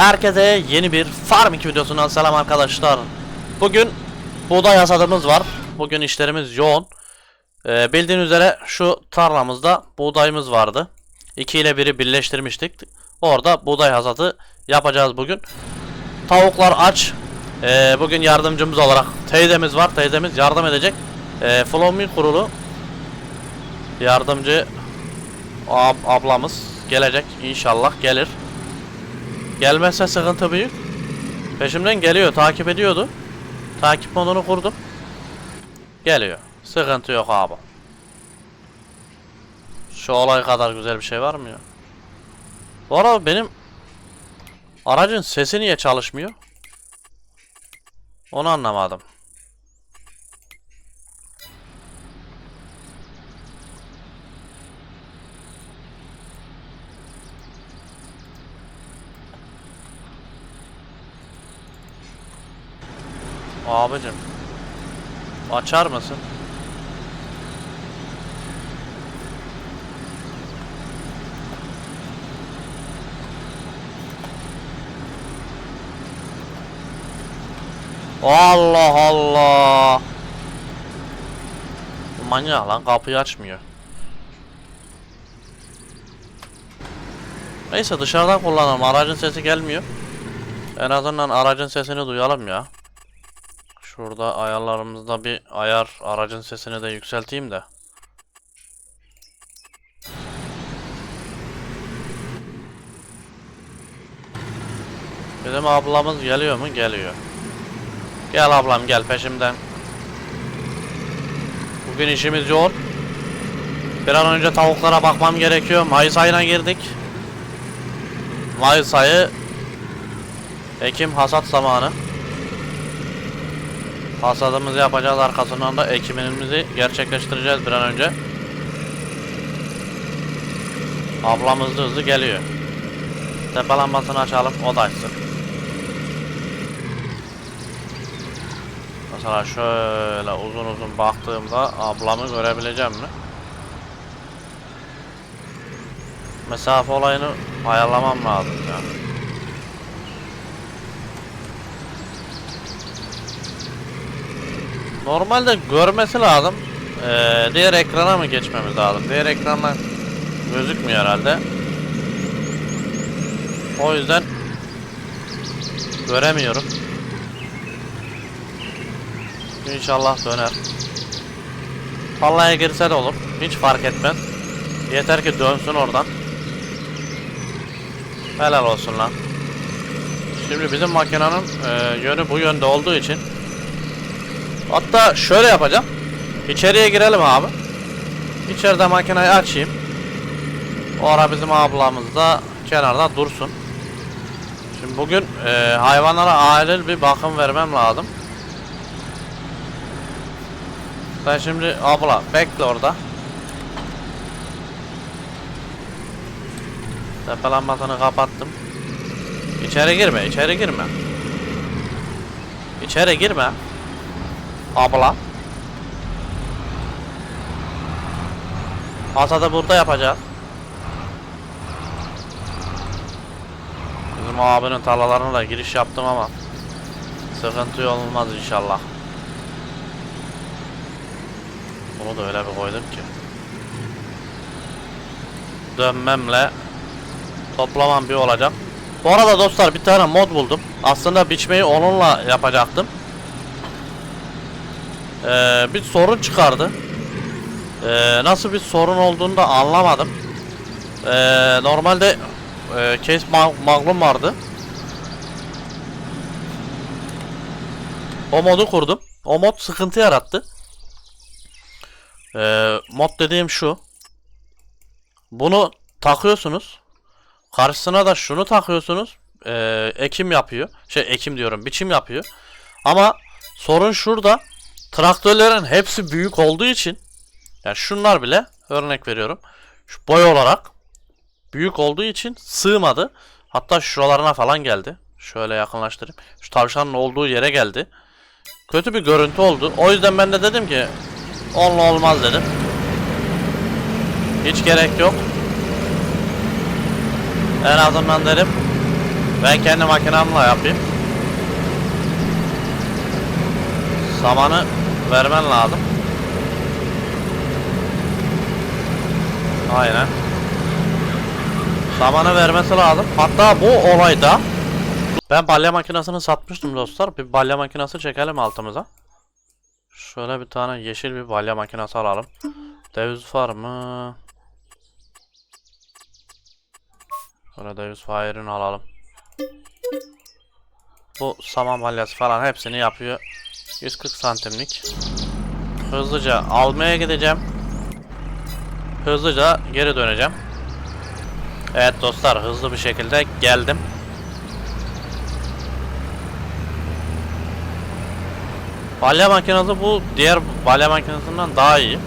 Herkese yeni bir Farming videosundan selam arkadaşlar. Bugün buğday hasadımız var. Bugün işlerimiz yoğun. Ee, bildiğiniz üzere şu tarlamızda buğdayımız vardı. 2 ile 1'i birleştirmiştik. Orada buğday hasadı yapacağız bugün. Tavuklar aç. Ee, bugün yardımcımız olarak teyzemiz var. Teyzemiz yardım edecek. Ee, Flomi kurulu yardımcı ab- ablamız gelecek inşallah gelir. Gelmezse sıkıntı büyük. Peşimden geliyor, takip ediyordu. Takip modunu kurdum. Geliyor. Sıkıntı yok abi. Şu olay kadar güzel bir şey var mı ya? Bu arada benim aracın sesi niye çalışmıyor? Onu anlamadım. Abicim. Açar mısın? Allah Allah. Manyak lan kapıyı açmıyor. Neyse dışarıdan kullanalım. Aracın sesi gelmiyor. En azından aracın sesini duyalım ya. Şurada ayarlarımızda bir ayar aracın sesini de yükselteyim de. Bizim ablamız geliyor mu? Geliyor. Gel ablam gel peşimden. Bugün işimiz yoğun. Bir an önce tavuklara bakmam gerekiyor. Mayıs ayına girdik. Mayıs ayı Ekim hasat zamanı. Hasadımızı yapacağız arkasından da ekimimizi gerçekleştireceğiz bir an önce. Ablamız da hızlı geliyor. Tepe lambasını açalım o da açsın. Mesela şöyle uzun uzun baktığımda ablamı görebileceğim mi? Mesafe olayını ayarlamam lazım ya. Normalde görmesi lazım. Ee, diğer ekrana mı geçmemiz lazım? Diğer ekrandan gözükmüyor herhalde. O yüzden göremiyorum. İnşallah döner. Vallahi girse de olur. Hiç fark etmez. Yeter ki dönsün oradan. Helal olsun lan. Şimdi bizim makinenin e, yönü bu yönde olduğu için Hatta şöyle yapacağım. İçeriye girelim abi. İçeride makineyi açayım. O ara bizim ablamız da kenarda dursun. Şimdi bugün e, hayvanlara acil bir bakım vermem lazım. Sen şimdi abla bekle orada. Tepe lambasını kapattım. İçeri girme, içeri girme. İçeri girme. Abla. Hasadı burada yapacağız. Bizim abinin tarlalarına da giriş yaptım ama sıkıntı olmaz inşallah. Bunu da öyle bir koydum ki. Dönmemle toplamam bir olacak. Bu arada dostlar bir tane mod buldum. Aslında biçmeyi onunla yapacaktım. Ee, bir sorun çıkardı. Ee, nasıl bir sorun olduğunu da anlamadım. Ee, normalde e, case ma maglum vardı. O modu kurdum. O mod sıkıntı yarattı. Ee, mod dediğim şu. Bunu takıyorsunuz. Karşısına da şunu takıyorsunuz. Ee, ekim yapıyor. Şey ekim diyorum biçim yapıyor. Ama sorun şurada. Traktörlerin hepsi büyük olduğu için yani şunlar bile örnek veriyorum. Şu boy olarak büyük olduğu için sığmadı. Hatta şuralarına falan geldi. Şöyle yakınlaştırayım. Şu tavşanın olduğu yere geldi. Kötü bir görüntü oldu. O yüzden ben de dedim ki onunla olmaz dedim. Hiç gerek yok. En azından dedim Ben kendi makinamla yapayım. Samanı vermen lazım. Aynen. Samanı vermesi lazım. Hatta bu olayda ben balya makinesini satmıştım dostlar. Bir balya makinesi çekelim altımıza. Şöyle bir tane yeşil bir balya makinesi alalım. Deviz var mı? Şöyle deviz fire'ını alalım. Bu saman balyası falan hepsini yapıyor. 140 santimlik. Hızlıca almaya gideceğim. Hızlıca geri döneceğim. Evet dostlar hızlı bir şekilde geldim. Balya makinesi bu diğer balya makinesinden daha iyi.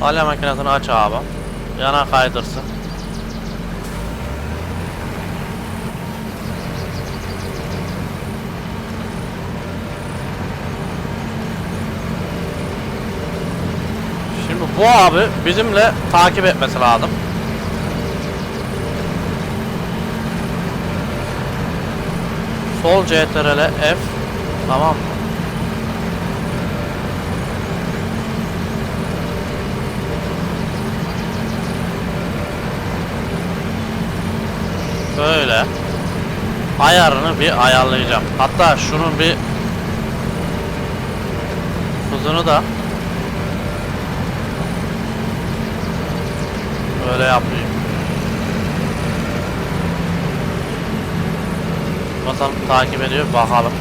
Balya makinesini aç abi. Yana kaydırsın. Şimdi bu abi bizimle takip etmesi lazım. Sol CTRL F tamam mı? Böyle ayarını bir ayarlayacağım. Hatta şunun bir hızını da böyle yapayım. Bakalım takip ediyor bakalım.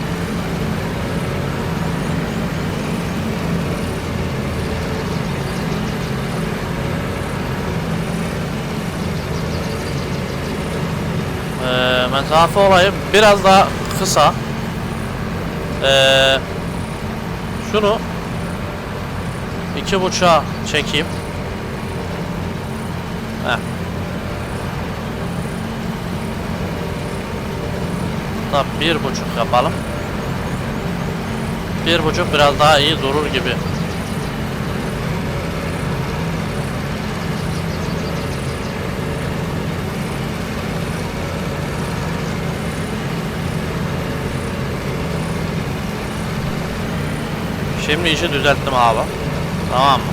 Ee, mesafe olayı biraz daha kısa. Ee, şunu iki buçuğa çekeyim. Da bir buçuk yapalım. Bir buçuk biraz daha iyi durur gibi. Şimdi işi düzelttim abi. Tamam mı?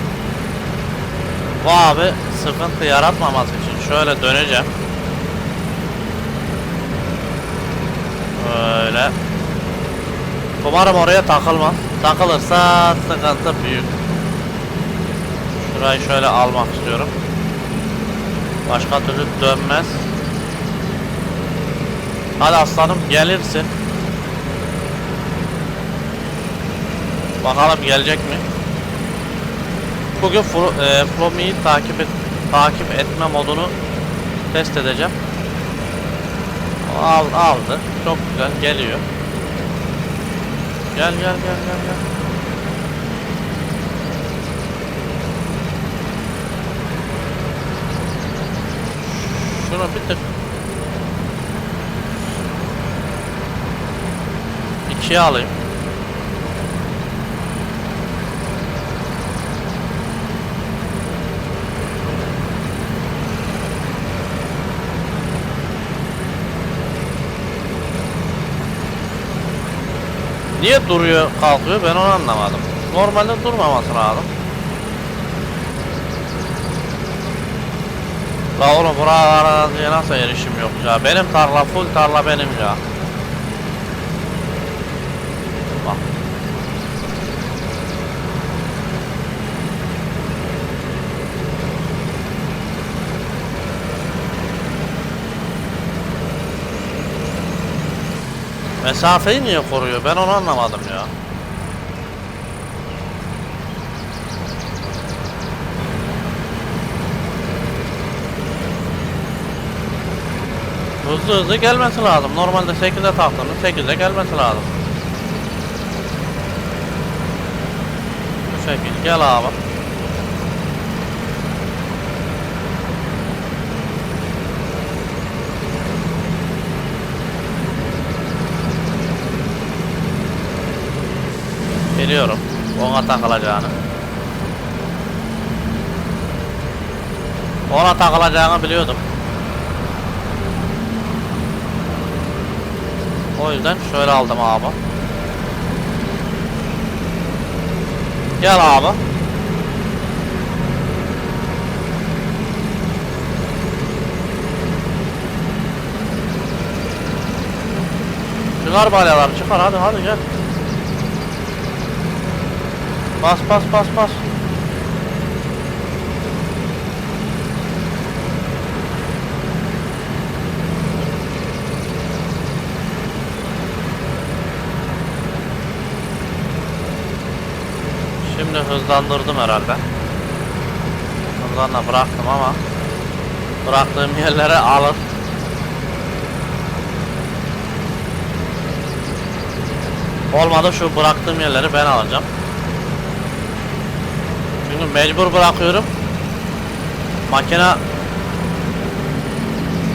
Bu abi sıkıntı yaratmaması için şöyle döneceğim. Böyle. Umarım oraya takılmaz. Takılırsa sıkıntı büyük. Şurayı şöyle almak istiyorum. Başka türlü dönmez. Hadi aslanım gelirsin. Bakalım gelecek mi? Bugün Fro e, takip et takip etme modunu test edeceğim. Al, aldı. Çok güzel geliyor. Gel gel gel gel gel. Şunu bir tık ikiye alayım. Niye duruyor kalkıyor ben onu anlamadım. Normalde durmaması lazım. La oğlum buralara nasıl erişim yok ya. Benim tarla full tarla benim ya. Bak. Mesafeyi niye koruyor? Ben onu anlamadım ya. Hızlı hızlı gelmesi lazım. Normalde 8'e taktığında 8'e gelmesi lazım. Bu şekil gel abi. Biliyorum. Ona takılacağını. Ona takılacağını biliyordum. O yüzden şöyle aldım abi. Gel abi. Çıkar balyalar çıkar hadi hadi gel. Bas bas bas bas. Şimdi hızlandırdım herhalde. Hızlanla bıraktım ama bıraktığım yerlere alın. Olmadı şu bıraktığım yerleri ben alacağım. Çünkü mecbur bırakıyorum. Makine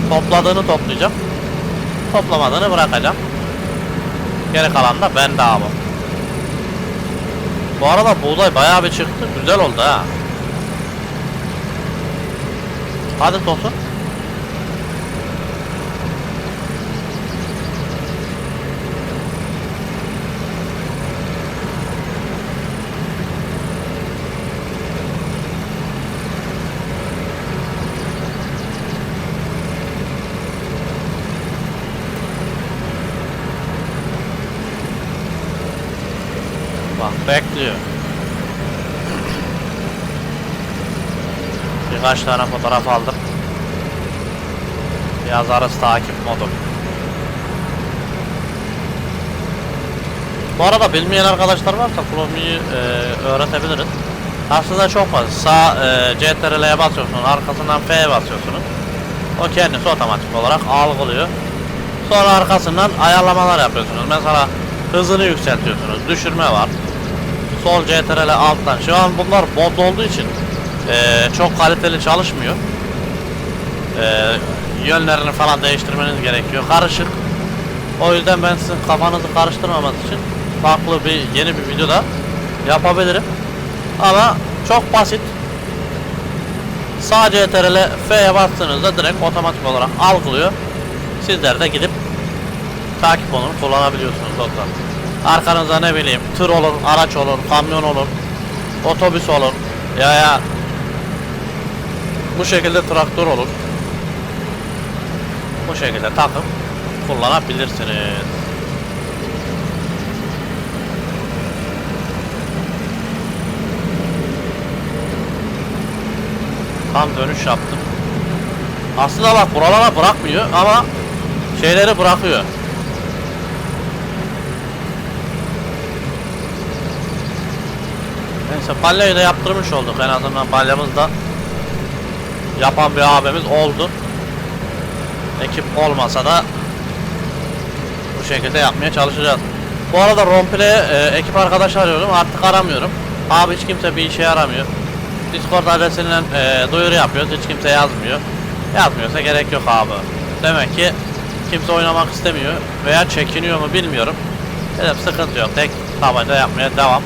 topladığını toplayacağım. Toplamadığını bırakacağım. Geri kalan da bende abi. Bu arada buğday bayağı bir çıktı. Güzel oldu ha. Hadi Tosun. Bak bekliyor. Birkaç tane fotoğraf aldım. Yazarız takip modu. Bu arada bilmeyen arkadaşlar varsa Chrome'yi e, öğretebiliriz. Aslında çok basit. Sağ e, CTRL'ye basıyorsunuz, arkasından F'ye basıyorsunuz. O kendisi otomatik olarak algılıyor. Sonra arkasından ayarlamalar yapıyorsunuz. Mesela hızını yükseltiyorsunuz, düşürme var. Sol CTRL alttan. Şu an bunlar mod olduğu için eee, çok kaliteli çalışmıyor. Eee, yönlerini falan değiştirmeniz gerekiyor. Karışık. O yüzden ben sizin kafanızı karıştırmamak için farklı bir yeni bir videoda yapabilirim. Ama çok basit. Sağ CTRL F'ye bastığınızda direkt otomatik olarak algılıyor. Sizler de gidip takip onu kullanabiliyorsunuz dostlar. Arkanızda ne bileyim tır olur, araç olur, kamyon olur, otobüs olur ya ya bu şekilde traktör olur. Bu şekilde takıp kullanabilirsiniz. Tam dönüş yaptım. Aslında bak buralara bırakmıyor ama şeyleri bırakıyor. Neyse balyayı da yaptırmış olduk en azından balyamız da yapan bir abimiz oldu. Ekip olmasa da bu şekilde yapmaya çalışacağız. Bu arada Romple'ye e, ekip arkadaş arıyorum artık aramıyorum. Abi hiç kimse bir işe yaramıyor. Discord adresinden e, duyuru yapıyoruz hiç kimse yazmıyor. Yazmıyorsa gerek yok abi. Demek ki kimse oynamak istemiyor veya çekiniyor mu bilmiyorum. Dedim sıkıntı yok tek tabanca yapmaya devam.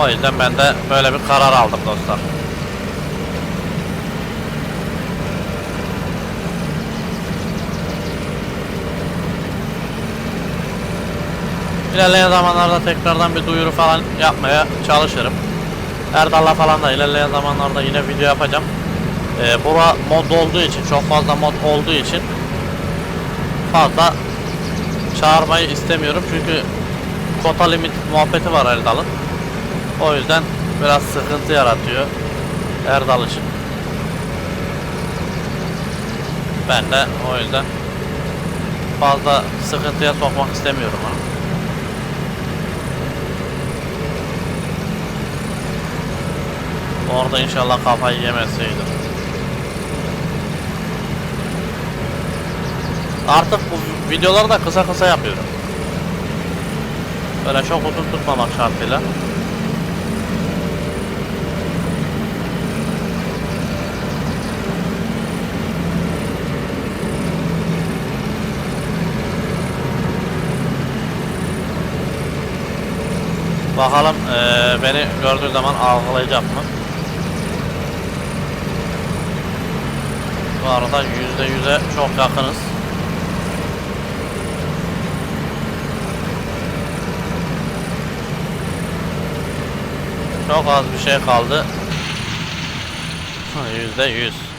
O yüzden ben de böyle bir karar aldım dostlar. İlerleyen zamanlarda tekrardan bir duyuru falan yapmaya çalışırım. Erdal'la falan da ilerleyen zamanlarda yine video yapacağım. Ee, bura mod olduğu için, çok fazla mod olduğu için fazla çağırmayı istemiyorum çünkü kota limit muhabbeti var Erdal'ın. O yüzden biraz sıkıntı yaratıyor Erdal için. Ben de o yüzden fazla sıkıntıya sokmak istemiyorum onu. Orada inşallah kafayı yemeseydim. Artık bu videoları da kısa kısa yapıyorum. Böyle çok uzun tutmamak şartıyla. Bakalım e, beni gördüğü zaman algılayacak mı? Bu arada yüzde yüze çok yakınız. Çok az bir şey kaldı. Yüzde yüz.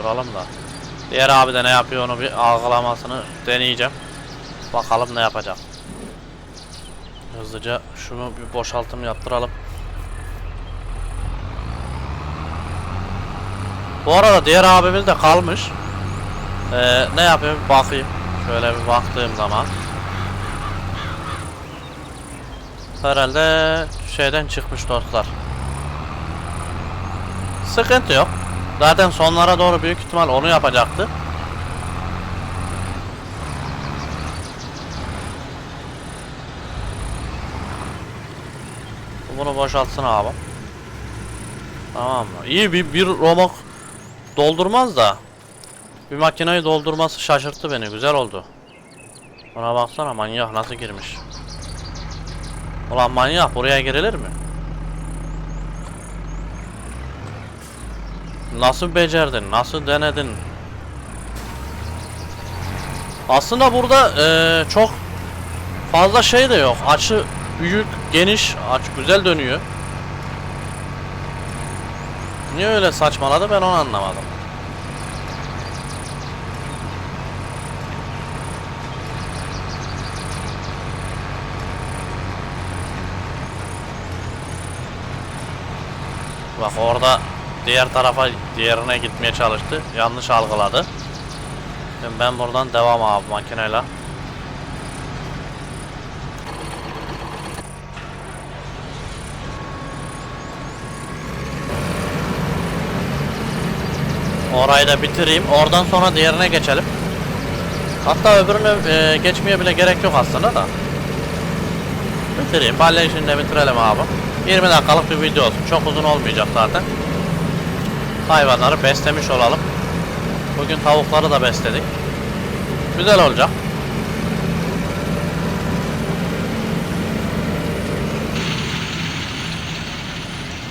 Duralım da. Diğer abi de ne yapıyor onu bir algılamasını deneyeceğim. Bakalım ne yapacak. Hızlıca şunu bir boşaltım yaptıralım. Bu arada diğer abimiz de kalmış. Ee, ne bir bakayım. Şöyle bir baktığım zaman. Herhalde şeyden çıkmış dostlar. Sıkıntı yok. Zaten sonlara doğru büyük ihtimal onu yapacaktı. Bunu boşaltsın abi. Tamam mı? İyi bir, bir romok doldurmaz da bir makineyi doldurması şaşırttı beni. Güzel oldu. Ona baksana manyak nasıl girmiş. Ulan manyak buraya girilir mi? Nasıl becerdin? Nasıl denedin? Aslında burada eee, çok fazla şey de yok. Açı büyük, geniş, aç güzel dönüyor. Niye öyle saçmaladı ben onu anlamadım. Bak orada diğer tarafa diğerine gitmeye çalıştı. Yanlış algıladı. Şimdi ben buradan devam abi makineyle. Orayı da bitireyim. Oradan sonra diğerine geçelim. Hatta öbürünü e, geçmeye bile gerek yok aslında da. Bitireyim. Balya işini de bitirelim abi. 20 dakikalık bir video olsun. Çok uzun olmayacak zaten. Hayvanları beslemiş olalım. Bugün tavukları da besledik. Güzel olacak.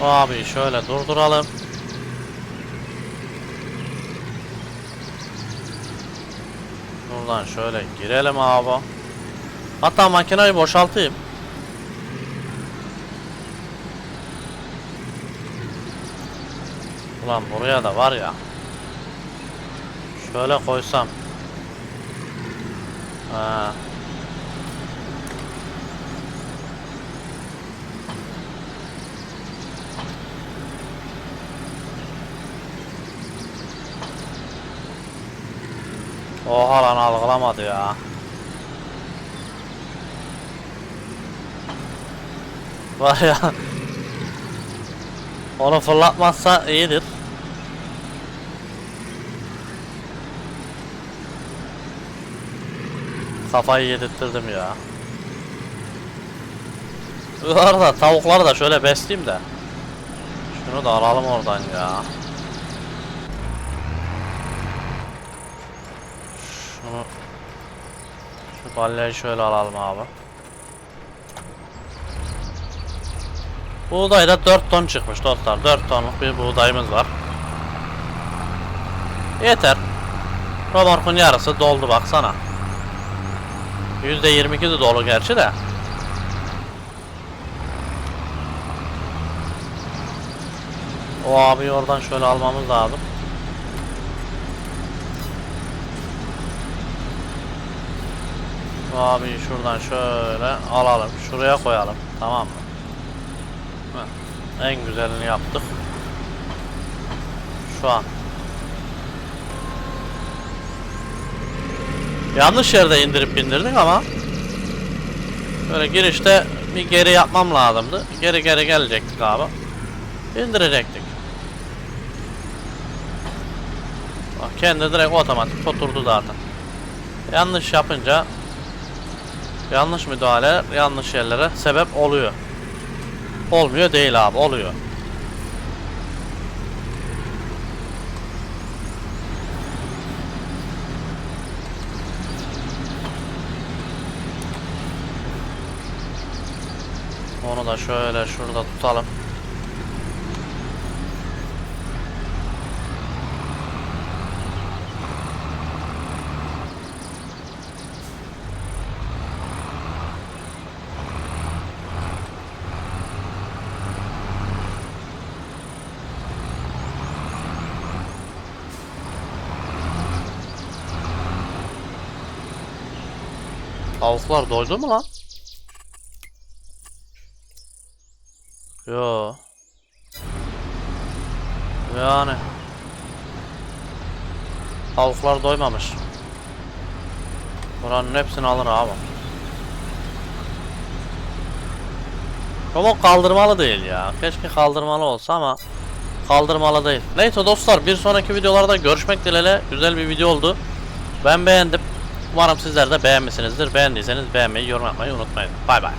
Abi şöyle durduralım. Buradan şöyle girelim abi. Hatta makineyi boşaltayım. Ulan buraya da var ya. Şöyle koysam. Ha. Oha lan algılamadı ya. Var ya. Onu fırlatmazsa iyidir. Kafayı yedirttirdim ya. Bu arada tavukları da şöyle besleyeyim de. Şunu da alalım oradan ya. Şunu şu balleyi şöyle alalım abi. Buğday da 4 ton çıkmış dostlar. 4 tonluk bir buğdayımız var. Yeter. Romorkun yarısı doldu baksana. %22 de dolu gerçi de. O abi oradan şöyle almamız lazım. O abi şuradan şöyle alalım. Şuraya koyalım. Tamam mı? En güzelini yaptık. Şu an. Yanlış yerde indirip bindirdik ama böyle girişte bir geri yapmam lazımdı. Geri geri gelecektik abi. İndirecektik. Bak kendi direkt otomatik oturdu zaten. Yanlış yapınca yanlış müdahale yanlış yerlere sebep oluyor. Olmuyor değil abi oluyor. şöyle şurada tutalım. Tavuklar doydu mu lan? Yo. Yani. Tavuklar doymamış. Buranın hepsini alır abi. Ama kaldırmalı değil ya. Keşke kaldırmalı olsa ama kaldırmalı değil. Neyse dostlar bir sonraki videolarda görüşmek dileğiyle güzel bir video oldu. Ben beğendim. Umarım sizler de beğenmişsinizdir. Beğendiyseniz beğenmeyi, yorum yapmayı unutmayın. Bay bay.